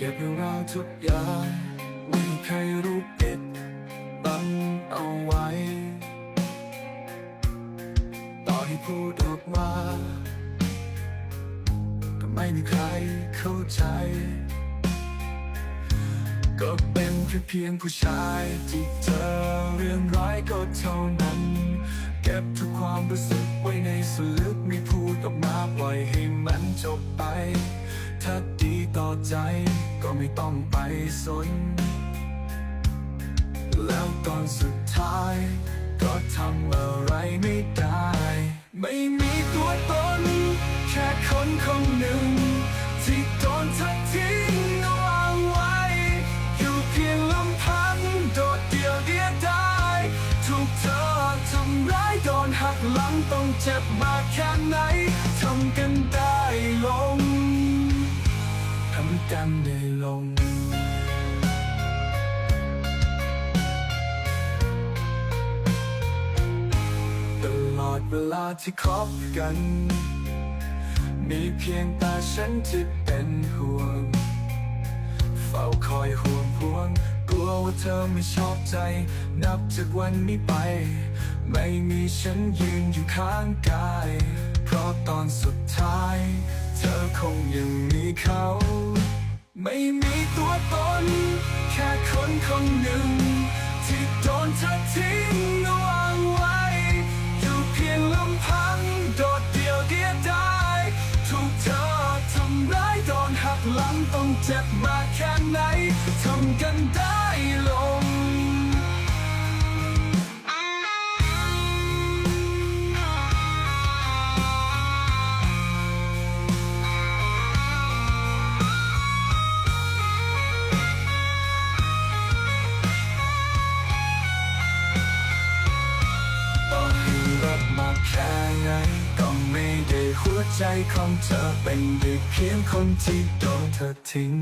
เก็บเรื่องราวทุกอย่างไม่มีใครรู้ปิดบังเอาไว้ ต่อให้พูดออกมา ก็ไม่มีใครเข้าใจ ก็เป็นแค่เพียงผู้ชายที่เจอเรื่องร้ายก็เท่านั้น เก็บทุกความรู้สึกไว้ในสลึกไม่พูดออกมาปล่อยให้มันจบไป ถ้าดีต่อใจ ก็ไม่ต้องไปสน แล้วตอนสุดท้าย ก็ทำอะไรไม่ได้ ไม่มีตัวตน แค่คนคนหนึ่ง ที่โดนทักทิ้งเอาวางไว้ อยู่เพียงลำพังโดดเดี่ยวเดียดายถูกเธอทำร้ายโดนหักหลังต้องเจ็บมากแค่ไหนทำกันได้ ทำกันได้ลง ตลอดเวลาที่คบกัน มีเพียงแต่ฉันที่เป็นห่วง เฝ้าคอยห่วงห่วง กลัวว่าเธอไม่ชอบใจ นับจากวันนี้ไป ไม่มีฉันยืนอยู่ข้างกาย เพราะตอนสุดท้าย เธอคงยังมีเขา ไม่มีตัวตน แค่คนคนหนึ่ง ที่โดนเธอทิ้งวางไว้ อยู่เพียงลำพัง โดดเดี่ยวเดียดายถูกเธอทำร้ายโดนหักหลังต้องเจ็บมากแค่ไหนทำกันได้ลง ใจของเธอเป็นเด้เพียงคนที่โดนเธอทิ้ง